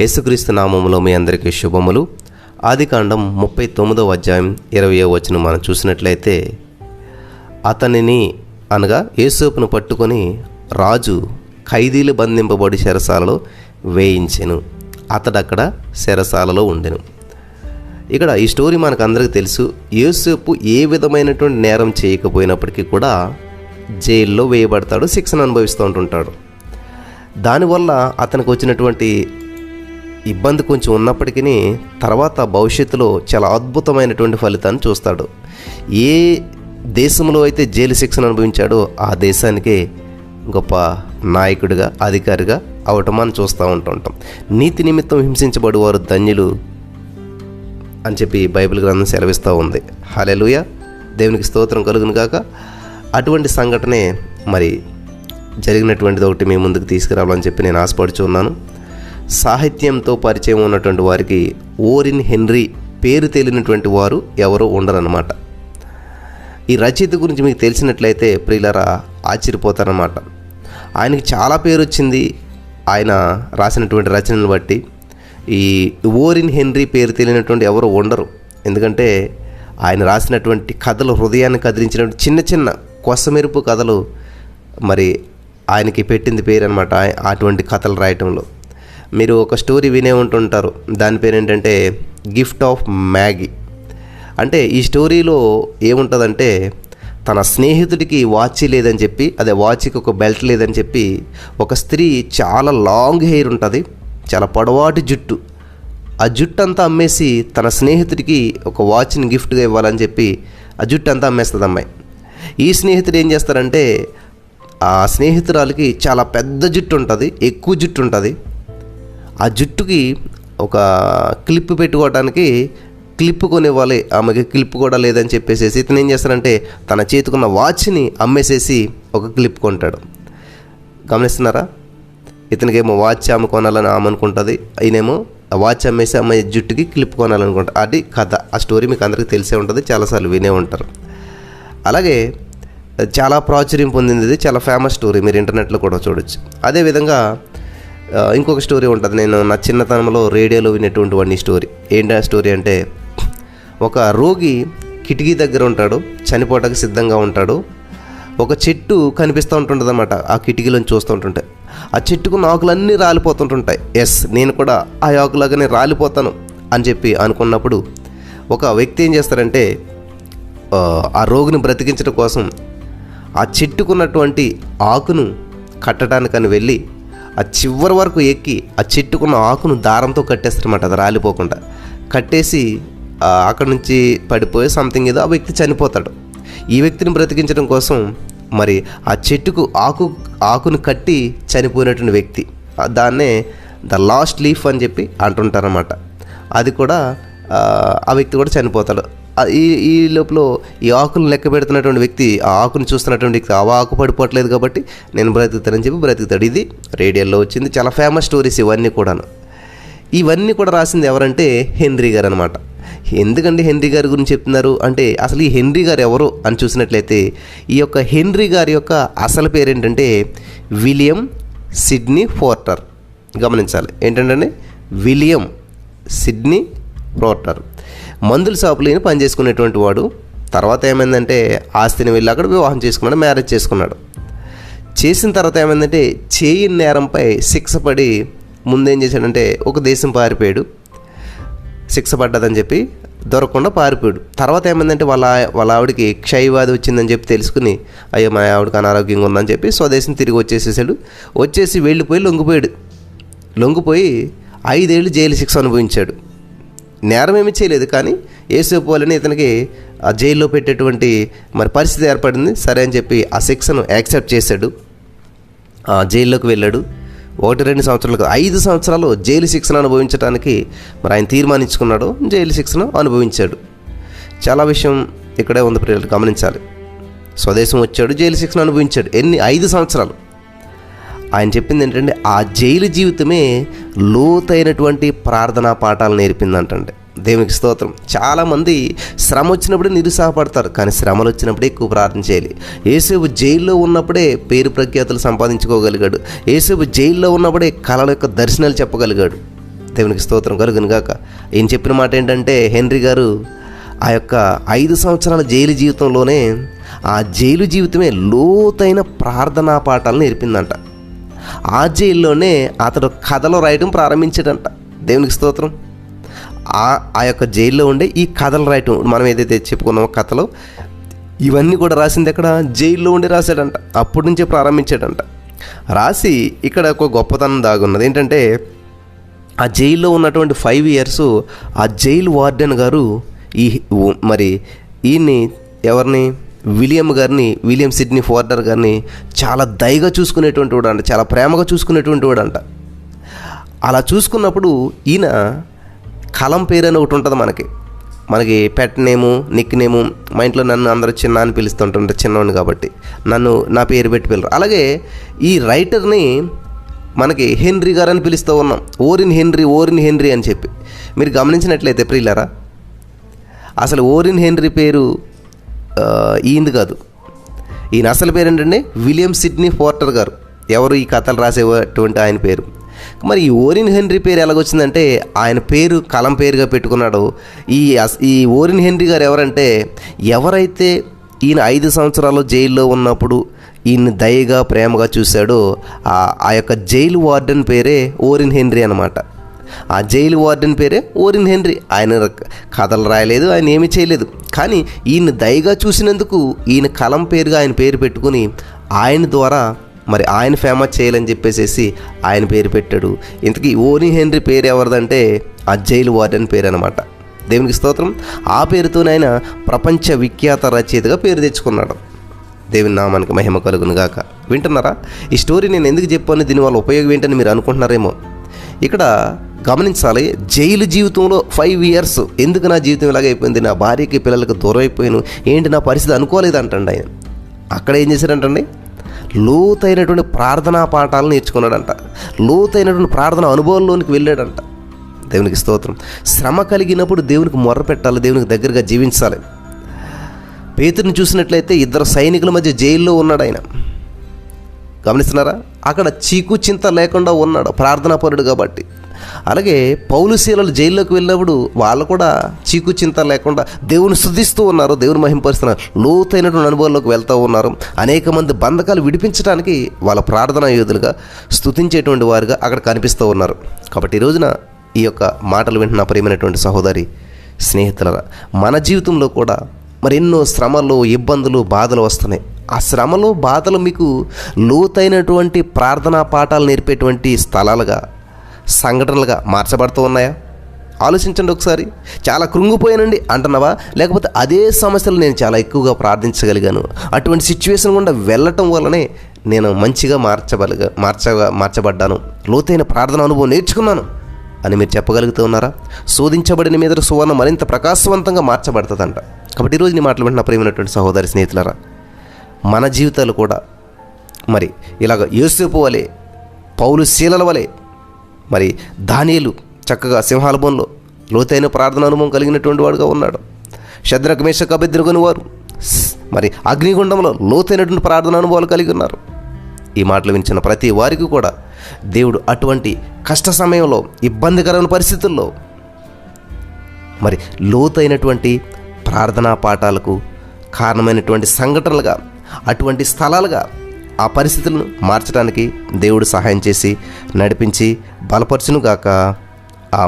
యేసుక్రీస్తు నామములో మీ అందరికీ శుభములు. ఆదికాండం ముప్పై తొమ్మిదవ అధ్యాయం ఇరవయో వచనం మనం చూసినట్లయితే అతనిని అనగా యేసోపును పట్టుకొని రాజు ఖైదీలు బంధింపబడి చెరసాలలో వేయించెను. అతడక్కడ చెరసాలలో ఉండెను. ఇక్కడ ఈ స్టోరీ మనకు అందరికీ తెలుసు యేసేపు ఏ విధమైనటువంటి నేరం చేయకపోయినప్పటికీ కూడా జైల్లో వేయబడతాడు శిక్షణ అనుభవిస్తూ ఉంటుంటాడు. దానివల్ల అతనికి వచ్చినటువంటి ఇబ్బంది కొంచెం ఉన్నప్పటికీ తర్వాత భవిష్యత్తులో చాలా అద్భుతమైనటువంటి ఫలితాన్ని చూస్తాడు. ఏ దేశంలో అయితే జైలు శిక్షణ అనుభవించాడో ఆ దేశానికే గొప్ప నాయకుడిగా అధికారిగా అవటం మనం చూస్తూ ఉంటుంటాం. నీతి నిమిత్తం హింసించబడి వారు ధన్యులు అని చెప్పి బైబిల్ గ్రంథం సెలవిస్తూ ఉంది. హలెలుయ దేవునికి స్తోత్రం కలుగును కాక అటువంటి సంఘటనే మరి జరిగినటువంటిది ఒకటి మీ ముందుకు తీసుకురావాలని చెప్పి నేను ఆశపడుచున్నాను సాహిత్యంతో పరిచయం ఉన్నటువంటి వారికి ఓరిన్ హెన్రీ పేరు తెలియనటువంటి వారు ఎవరూ ఉండరన్నమాట. ఈ రచయిత గురించి మీకు తెలిసినట్లయితే ప్రియులరా ఆశ్చర్యపోతారన్నమాట. ఆయనకి చాలా పేరు వచ్చింది ఆయన రాసినటువంటి రచనలు బట్టి. ఈ ఓరిన్ హెన్రీ పేరు తెలియనటువంటి ఎవరు ఉండరు. ఎందుకంటే ఆయన రాసినటువంటి కథలు హృదయాన్ని కదిలించినటువంటి చిన్న చిన్న కొసమెరుపు కథలు మరి ఆయనకి పెట్టింది పేరు అనమాట అటువంటి కథలు రాయటంలో. మీరు ఒక స్టోరీ వినే ఉంటుంటారు. దాని పేరు ఏంటంటే గిఫ్ట్ ఆఫ్ మ్యాగీ. అంటే ఈ స్టోరీలో ఏముంటుందంటే తన స్నేహితుడికి వాచ్ లేదని చెప్పి అదే వాచ్కి ఒక బెల్ట్ లేదని చెప్పి ఒక స్త్రీ చాలా లాంగ్ హెయిర్ ఉంటుంది చాలా పొడవాటి జుట్టు. ఆ జుట్టు అంతా అమ్మేసి తన స్నేహితుడికి ఒక వాచ్ని గిఫ్ట్గా ఇవ్వాలని చెప్పి ఆ జుట్టు అంతా అమ్మేస్తుంది అమ్మాయి. ఈ స్నేహితుడు ఏం చేస్తారంటే ఆ స్నేహితురాలకి చాలా పెద్ద జుట్టు ఉంటుంది ఎక్కువ జుట్టు ఉంటుంది. ఆ జుట్టుకి ఒక క్లిప్ పెట్టుకోవడానికి క్లిప్ కొనివ్వాలి. ఆమెకి క్లిప్ కూడా లేదని చెప్పేసి ఇతను ఏం చేస్తారంటే తన చేతికున్న వాచ్ని అమ్మేసేసి ఒక క్లిప్ కొంటాడు. గమనిస్తున్నారా? ఇతనికేమో వాచ్ ఆమె కొనాలని ఆమె అనుకుంటుంది. ఈయనేమో వాచ్ అమ్మేసి అమ్మాయి జుట్టుకి క్లిప్ కొనాలనుకుంటా అది కథ. ఆ స్టోరీ మీకు అందరికీ తెలిసే ఉంటుంది. చాలాసార్లు వినే ఉంటారు. అలాగే చాలా ప్రాచుర్యం పొందింది. ఇది చాలా ఫేమస్ స్టోరీ. మీరు ఇంటర్నెట్లో కూడా చూడొచ్చు. అదేవిధంగా ఇంకొక స్టోరీ ఉంటుంది. నేను నా చిన్నతనంలో రేడియోలో వినేటువంటి వాడిని స్టోరీ. ఏంటి ఆ స్టోరీ అంటే ఒక రోగి కిటికీ దగ్గర ఉంటాడు చనిపోవటానికి సిద్ధంగా ఉంటాడు. ఒక చెట్టు కనిపిస్తూ ఉంటుంటుంది అనమాట ఆ కిటికీలోంచి చూస్తూ ఉంటుంటే. ఆ చెట్టుకున్న ఆకులన్నీ రాలిపోతుంటుంటాయి. ఎస్ నేను కూడా ఆ ఆకులాగానే రాలిపోతాను అని చెప్పి అనుకున్నప్పుడు ఒక వ్యక్తి ఏం చేస్తారంటే ఆ, ఆ రోగిని బ్రతికించడం కోసం ఆ చెట్టుకున్నటువంటి ఆకును కట్టడానికని వెళ్ళి ఆ చివరి వరకు ఎక్కి ఆ చెట్టుకున్న ఆకును దారంతో కట్టేస్తారన్నమాట. అది రాలిపోకుండా. కట్టేసి అక్కడి నుంచి పడిపోయి సంథింగ్ ఏదో ఆ వ్యక్తి చనిపోతాడు. ఈ వ్యక్తిని బ్రతికించడం కోసం మరి ఆ చెట్టుకు ఆకు ఆకును కట్టి చనిపోయినటువంటి వ్యక్తి. దాన్నే ద లాస్ట్ లీఫ్ అని చెప్పి అంటుంటారన్నమాట. అది కూడా ఆ, వ్యక్తి కూడా చనిపోతాడు. ఈ ఈ లోపల ఈ ఆకును లెక్క పెడుతున్నటువంటి వ్యక్తి ఆ ఆకును చూస్తున్నటువంటి వ్యక్తి ఆ ఆకు పడిపోవట్లేదు కాబట్టి నేను బ్రతుకుతానని చెప్పి బ్రతుకుతాడు. ఇది రేడియోలో వచ్చింది. చాలా ఫేమస్ స్టోరీస్ ఇవన్నీ కూడాను. ఇవన్నీ కూడా రాసింది ఎవరంటే హెన్రీ గారు అనమాట ఎందుకండి హెన్రీ గారి గురించి చెప్తున్నారు? అంటే అసలు ఈ హెన్రీ గారు ఎవరు అని చూసినట్లయితే ఈ యొక్క హెన్రీ గారి యొక్క అసలు పేరు ఏంటంటే విలియం సిడ్నీ ఫోర్టర్ గమనించాలి. ఏంటంటే విలియం సిడ్నీ ఫోర్టర్ మందుల షాపులో పని చేసుకునేటువంటి వాడు. తర్వాత ఏమైందంటే ఆస్తిని వెళ్ళి అక్కడ వివాహం చేసుకున్నాడు మ్యారేజ్ చేసుకున్నాడు. చేసిన తర్వాత ఏమైందంటే చేయి నేరంపై శిక్ష పడి ముందేం చేశాడంటే ఒక దేశం పారిపోయాడు. శిక్ష పడ్డదని చెప్పి దొరకకుండా పారిపోయాడు. తర్వాత ఏమైందంటే వాళ్ళ వాళ్ళ ఆవిడకి క్షయవ్యాధి వచ్చిందని చెప్పి తెలుసుకుని అయ్యో మా ఆవిడకి అనారోగ్యంగా ఉందని చెప్పి స్వదేశం తిరిగి వచ్చేసేసాడు. వచ్చేసి వెళ్ళిపోయి లొంగిపోయాడు. లొంగిపోయి ఐదేళ్ళు జైలు శిక్ష అనుభవించాడు. నేరం ఏమీ చేయలేదు కానీ ఏసేపు వాళ్ళని ఇతనికి ఆ జైల్లో పెట్టేటువంటి మరి పరిస్థితి ఏర్పడింది. సరే అని చెప్పి ఆ శిక్షను యాక్సెప్ట్ చేశాడు. ఆ జైల్లోకి వెళ్ళాడు. ఒకటి రెండు సంవత్సరాలకు ఐదు సంవత్సరాలు జైలు శిక్షణ అనుభవించడానికి మరి ఆయన తీర్మానించుకున్నాడు. జైలు శిక్షణ అనుభవించాడు. చాలా విషయం ఇక్కడే ఉంది ప్రియులు గమనించాలి. స్వదేశం వచ్చాడు జైలు శిక్షణ అనుభవించాడు. ఎన్ని? ఐదు సంవత్సరాలు. ఆయన చెప్పింది ఏంటంటే ఆ జైలు జీవితమే లోతైనటువంటి ప్రార్థనా పాఠాలు నేర్పిందంటండి. దేవునికి స్తోత్రం. చాలామంది శ్రమ వచ్చినప్పుడే నిరుసాహపడతారు కానీ శ్రమలు వచ్చినప్పుడే ఎక్కువ ప్రార్థన చేయాలి. ఏసేపు జైల్లో ఉన్నప్పుడే పేరు ప్రఖ్యాతులు సంపాదించుకోగలిగాడు. ఏసేపు జైల్లో ఉన్నప్పుడే కళల యొక్క దర్శనాలు చెప్పగలిగాడు. దేవునికి స్తోత్రం కలుగును గాక. ఈయన చెప్పిన మాట ఏంటంటే హెన్రీ గారు ఆ యొక్క ఐదు సంవత్సరాల జైలు జీవితంలోనే ఆ జైలు జీవితమే లోతైన ప్రార్థనా పాఠాలు నేర్పిందంట. ఆ జైల్లోనే అతడు కథలు రాయడం ప్రారంభించాడంట. దేవునికి స్తోత్రం. ఆ ఆ యొక్క జైల్లో ఉండే ఈ కథలు రాయటం మనం ఏదైతే చెప్పుకున్నామో కథలు ఇవన్నీ కూడా రాసింది ఎక్కడ? జైల్లో ఉండి రాశాడంట. అప్పటి నుంచే ప్రారంభించాడంట. రాసి ఇక్కడ ఒక గొప్పతనం దాగున్నది. ఏంటంటే ఆ జైల్లో ఉన్నటువంటి ఫైవ్ ఇయర్స్ ఆ జైలు వార్డెన్ గారు ఈ మరి ఈయన్ని ఎవరిని? విలియం గారిని విలియం సిడ్నీ ఫోర్డర్ గారిని చాలా దయగా చూసుకునేటువంటి వాడు అంట చాలా ప్రేమగా చూసుకునేటువంటి వాడు అంట అలా చూసుకున్నప్పుడు ఈయన కలం పేరు అని ఒకటి ఉంటుంది మనకి. మనకి పెట్ నేము నిక్ నేము మా ఇంట్లో నన్ను అందరూ చిన్న అని పిలుస్తుంటుంటారు చిన్నవాడిని కాబట్టి. నన్ను నా పేరు పెట్టి పిల్లరు అలాగే ఈ రైటర్ని మనకి హెన్రీ గారు అని పిలుస్తూ ఉన్నాం. ఓరిన్ హెన్రీ ఓరిన్ హెన్రీ అని చెప్పి. మీరు గమనించినట్లయితే ప్రియులరా అసలు ఓరిన్ హెన్రీ పేరు ఈయనది కాదు. ఈయన అసలు పేరు ఏంటంటే విలియం సిడ్నీ పోర్టర్ గారు. ఎవరు ఈ కథలు రాసేటువంటి ఆయన పేరు? మరి ఈ ఓరిన్ హెన్రీ పేరు ఎలాగొచ్చిందంటే ఆయన పేరు కలం పేరుగా పెట్టుకున్నాడు. ఈ ఈ ఓరిన్ హెన్రీ గారు ఎవరంటే ఎవరైతే ఈయన ఐదు సంవత్సరాలు జైల్లో ఉన్నప్పుడు ఈయన్ని దయగా ప్రేమగా చూశాడో ఆ ఆ యొక్క జైలు వార్డెన్ పేరే ఓరిన్ హెన్రీ అనమాట ఆ జైలు వార్డెన్ పేరే ఓరిన్ హెన్రీ. ఆయన కథలు రాయలేదు ఆయన ఏమీ చేయలేదు. కానీ ఈయన దయగా చూసినందుకు ఈయన కలం పేరుగా ఆయన పేరు పెట్టుకుని ఆయన ద్వారా మరి ఆయన ఫేమస్ చేయాలని చెప్పేసేసి ఆయన పేరు పెట్టాడు. ఇంతకీ ఓరిన్ హెన్రీ పేరు ఎవరిదంటే ఆ జైలు వార్డెన్ పేరు అనమాట దేవునికి స్తోత్రం. ఆ పేరుతోనే ఆయన ప్రపంచ విఖ్యాత రచయితగా పేరు తెచ్చుకున్నాడు. దేవుని నామానికి మహిమ కలుగును గాక. వింటున్నారా? ఈ స్టోరీ నేను ఎందుకు చెప్పాను? దీనివల్ల ఉపయోగం ఏంటని మీరు అనుకుంటున్నారేమో. ఇక్కడ గమనించాలి జైలు జీవితంలో ఫైవ్ ఇయర్స్ ఎందుకు నా జీవితం ఇలాగ అయిపోయింది? నా భార్యకి పిల్లలకు దూరం అయిపోయాను. ఏంటి నా పరిస్థితి అనుకోలేదు అంటండి ఆయన. అక్కడ ఏం చేశాడంటండి? లోతైనటువంటి ప్రార్థనా పాఠాలు నేర్చుకున్నాడంట. లోతైనటువంటి ప్రార్థన అనుభవంలోనికి వెళ్ళాడంట. దేవునికి స్తోత్రం. శ్రమ కలిగినప్పుడు దేవునికి మొర్ర పెట్టాలి దేవునికి దగ్గరగా జీవించాలి. పేతుని చూసినట్లయితే ఇద్దరు సైనికుల మధ్య జైల్లో ఉన్నాడు ఆయన. గమనిస్తున్నారా? అక్కడ చీకు చింత లేకుండా ఉన్నాడు ప్రార్థనా పరుడు కాబట్టి. అలాగే పౌలుశీలలు జైల్లోకి వెళ్ళినప్పుడు వాళ్ళు కూడా చీకు చింత లేకుండా దేవుని స్థుతిస్తూ ఉన్నారు దేవుని మహింపరుస్తున్నారు లోతైనటువంటి అనుభవంలోకి వెళ్తూ ఉన్నారు. అనేక మంది బంధకాలు విడిపించడానికి వాళ్ళ ప్రార్థనా యోధులుగా స్థుతించేటువంటి వారుగా అక్కడ కనిపిస్తూ ఉన్నారు. కాబట్టి ఈ రోజున ఈ యొక్క మాటలు వింటున్న ప్రియమైనటువంటి సహోదరి స్నేహితులరా మన జీవితంలో కూడా మరి ఎన్నో శ్రమలు ఇబ్బందులు బాధలు వస్తున్నాయి. ఆ శ్రమలు బాధలు మీకు లోతైనటువంటి ప్రార్థనా పాఠాలు నేర్పేటువంటి స్థలాలుగా సంఘటనలుగా మార్చబడుతూ ఉన్నాయా? ఆలోచించండి ఒకసారి. చాలా కృంగిపోయానండి అంటున్నావా? లేకపోతే అదే సమస్యలు నేను చాలా ఎక్కువగా ప్రార్థించగలిగాను. అటువంటి సిచ్యువేషన్ గుండా వెళ్ళటం వల్లనే నేను మంచిగా మార్చబలిగా మార్చ మార్చబడ్డాను. లోతైన ప్రార్థన అనుభవం నేర్చుకున్నాను. అని మీరు చెప్పగలుగుతూ ఉన్నారా? శోధించబడిన మీద సువర్ణ మరింత ప్రకాశవంతంగా మార్చబడుతుందంట. కాబట్టి ఈరోజు నేను మాట్లాడిన ప్రేమైనటువంటి సహోదరి స్నేహితులరా మన జీవితాలు కూడా మరి ఇలాగ యోసేపు వలె పౌలు శీలల వలె మరి దానియలు చక్కగా సింహాలబోన్లో లోతైన ప్రార్థన అనుభవం కలిగినటువంటి వాడుగా ఉన్నాడు. శద్రక మేషక అభ్యర్థులుగొని వారు మరి అగ్నిగుండంలో లోతైనటువంటి ప్రార్థన అనుభవాలు కలిగి ఉన్నారు. ఈ మాటలు వించిన ప్రతి వారికి కూడా దేవుడు అటువంటి కష్ట సమయంలో ఇబ్బందికరమైన పరిస్థితుల్లో మరి లోతైనటువంటి ప్రార్థనా పాఠాలకు కారణమైనటువంటి సంఘటనలుగా అటువంటి స్థలాలుగా ఆ పరిస్థితులను మార్చడానికి దేవుడు సహాయం చేసి నడిపించి బలపరచునుగాక. ఆ